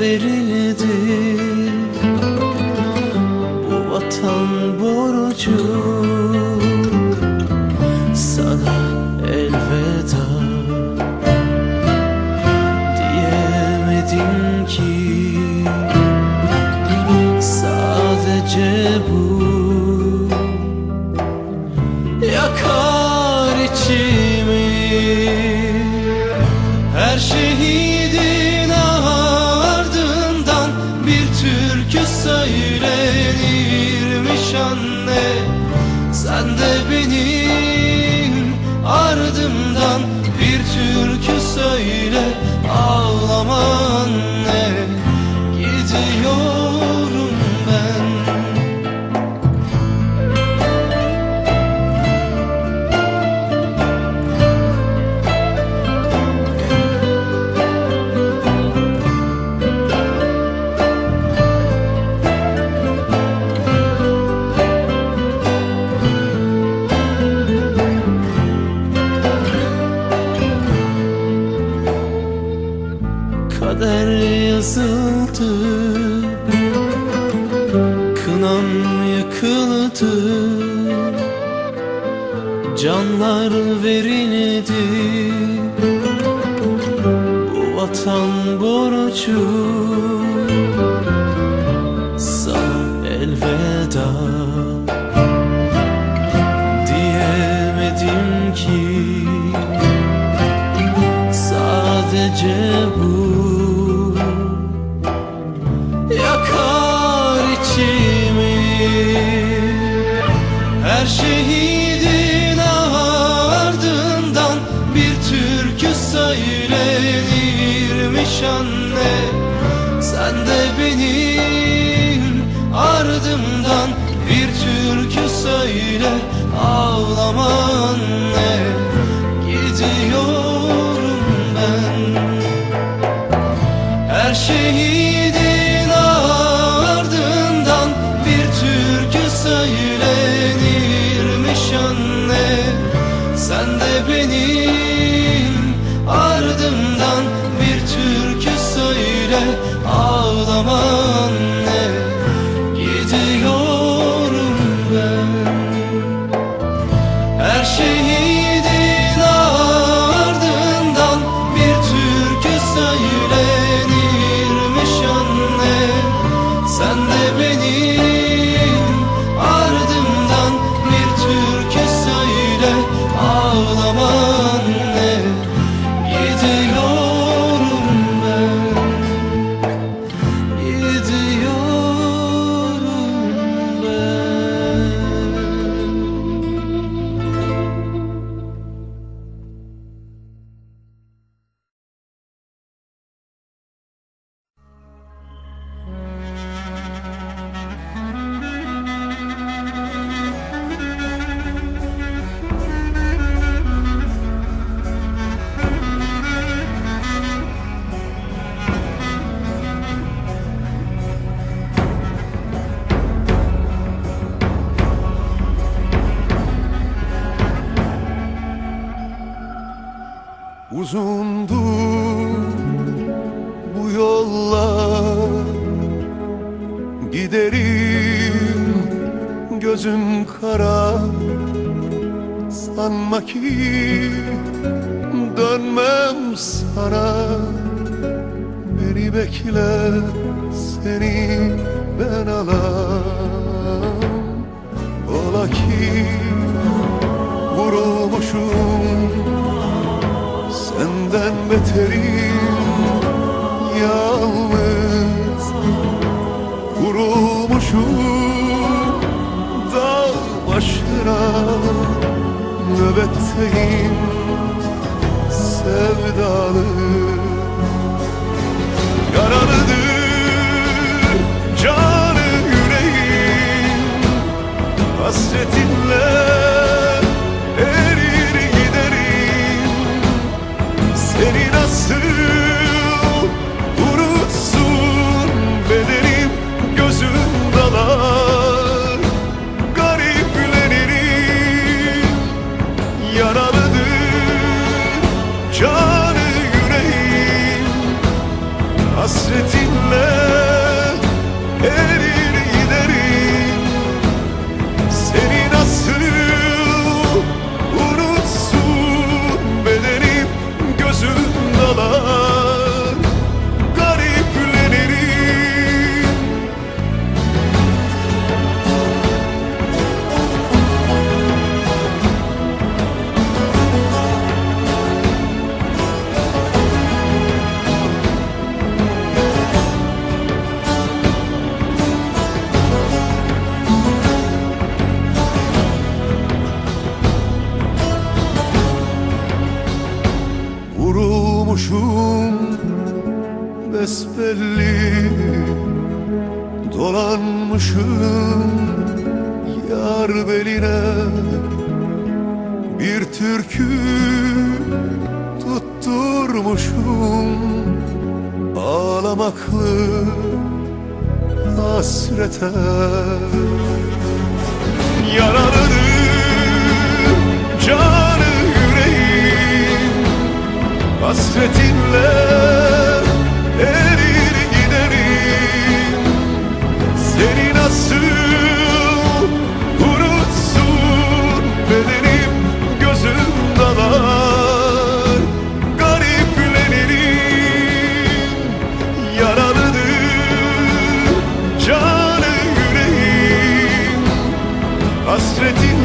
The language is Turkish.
verildi. Bu vatan borcu Sana elveda Diyemedim ki. Sadece bu Yakar içimi. Her şehidin yazıldı Kınam yıkıldı Canlar verildi Bu vatan borcu Sana elveda Diyemedim ki. Sadece bu söylenirmiş anne Sen de benim ardımdan Bir türkü söyle ağlama anne Uzundu bu yollar. Giderim gözüm kara. Sanma ki dönmem sana. Beni bekle seni ben alam. Ola ki vurulmuşum Senden beterim yalnız Vurulmuşum dağ başına. Nöbetteyim sevdalı Hasretinle erir besbelli Dolanmışım yar beline. Bir türkü tutturmuşum Ağlamaklı hasrete. Yaralıdır canı yüreğim Hasretinle erir giderim. Seni nasıl unutsun bedenim gözüm dalar. Gariplenirim yaralıdır canı yüreğim. Hasretinle